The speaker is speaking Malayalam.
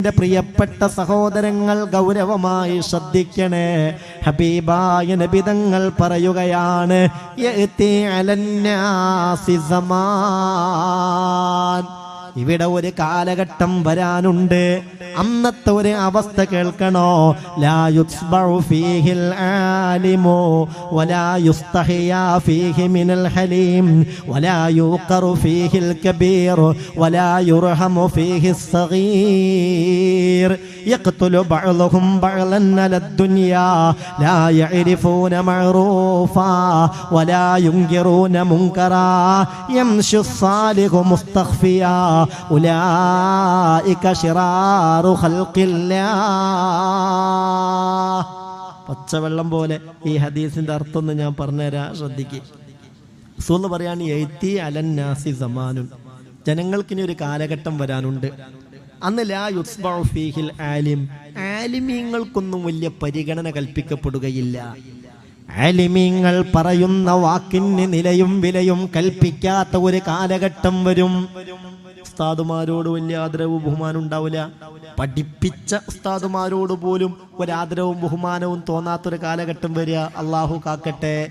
എന്റെ പ്രിയപ്പെട്ട സഹോദരങ്ങൾ ഗൗരവമായി ശ്രദ്ധിക്കണേ ഹബീബായ നബിതങ്ങൾ പറയുകയാണ്. ഇവിടെ ഒരു കാലഘട്ടം വരാനുണ്ട്. അന്നത്തെ ഒരു അവസ്ഥ കേൾക്കണോ? ലാ യുസ്ബഉ ഫീഹിൽ ആലിമു വലാ യുസ്തഹിയാ ഫീഹി മിനൽ ഹലീം വലാ യൂഖറു ഫീഹിൽ കബീർ വലാ യുർഹമു ഫീഹി الصغير يقتل بعضهم بعضا على الدنيا لا يعرفون معروفا ولا ينكرون منكرا يمشي الصالح مستخفيا أولئك شرار خلق الله പച്ചവെള്ളം പോലെ ഈ ഹദീസിന്റെ അർത്ഥം ഒന്ന് ഞാൻ പറഞ്ഞുതരാം ശ്രദ്ധിക്കുക റസൂൽ പറയാണ് എഴുത്തി അലന്നാസി സമാനുൻ ജനങ്ങൾക്കിനി ഒരു കാലഘട്ടം വരാനുണ്ട് അന്ന് ലാ ആലിം. ആലിമീങ്ങൾക്കൊന്നും വലിയ പരിഗണന കൽപ്പിക്കപ്പെടുകയില്ല. ആലിമീങ്ങൾ പറയുന്ന വാക്കിന് നിലയും വിലയും കൽപ്പിക്കാത്ത ഒരു കാലഘട്ടം വരും. ഉസ്താദുമാരോട് വലിയ ആദരവും ബഹുമാനം ഉണ്ടാവില്ല. പഠിപ്പിച്ച ഉസ്താദുമാരോട് പോലും ഒരാദരവും ബഹുമാനവും തോന്നാത്തൊരു കാലഘട്ടം വരിക അള്ളാഹു കാക്കട്ടെ.